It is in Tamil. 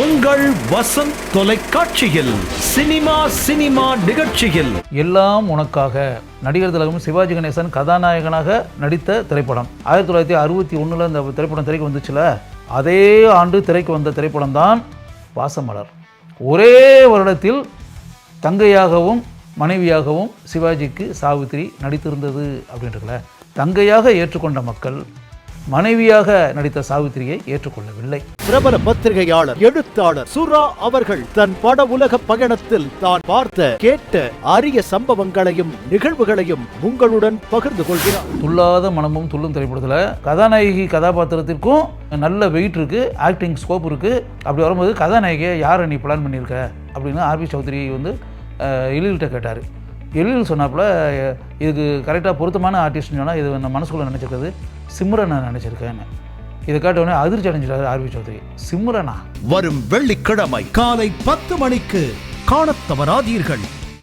உங்கள் வசந்த் தொலைக்காட்சியில் சினிமா சினிமா நிகழ்ச்சியில். எல்லாம் உனக்காக நடிகர் திலகம் சிவாஜி கணேசன் கதாநாயகனாக நடித்த திரைப்படம். ஆயிரத்தி தொள்ளாயிரத்தி அறுபத்தி ஒன்றில் இந்த திரைப்படம் திரைக்கு வந்துச்சுல? அதே ஆண்டு திரைக்கு வந்த திரைப்படம் தான் வாசமலர். ஒரே வருடத்தில் தங்கையாகவும் மனைவியாகவும் சிவாஜிக்கு சாவித்திரி நடித்திருந்தது அப்படின்றதுல தங்கையாக ஏற்றுக்கொண்ட மக்கள் மனைவியாக நடித்த சாவித்திரியை ஏற்றுக்கொள்ளவில்லை. பிரபல பத்திரிகையாளர் எழுத்தாளர் சுரா அவர்கள் தன் பட உலக பயணத்தில் தான் பார்த்த கேட்ட அரிய சம்பவங்களையும் நிகழ்வுகளையும் உங்களுடன் பகிர்ந்து கொள்கிறார். துள்ளாத மனமும் துள்ளும் திரைப்படத்தில் கதாநாயகி கதாபாத்திரத்திற்கும் நல்ல வெயிட் இருக்குது ஆக்டிங் ஸ்கோப் இருக்குது அப்படி வரும்போது கதாநாயகியை யாரை நீ பிளான் பண்ணியிருக்க? அப்படின்னு ஆர்பி சௌத்ரி வந்து எழில்கிட்ட கேட்டார். எழில் சொன்னாப்புல இதுக்கு கரெக்டாக பொருத்தமான ஆர்டிஸ்ட்னு சொன்னால் இது நான் மனசுக்குள்ளே நினச்சிருக்கிறது சிம்ரன் நான். நினச்சிருக்கேன்னு இதை கேட்டவுடனே அதிர்ச்சி அடைஞ்சிட்டாரு ஆர்வி சௌத்ரி. சிம்ரனா. வரும் வெள்ளிக்கிழமை காலை பத்து மணிக்கு காணத் தவறாதீர்கள்.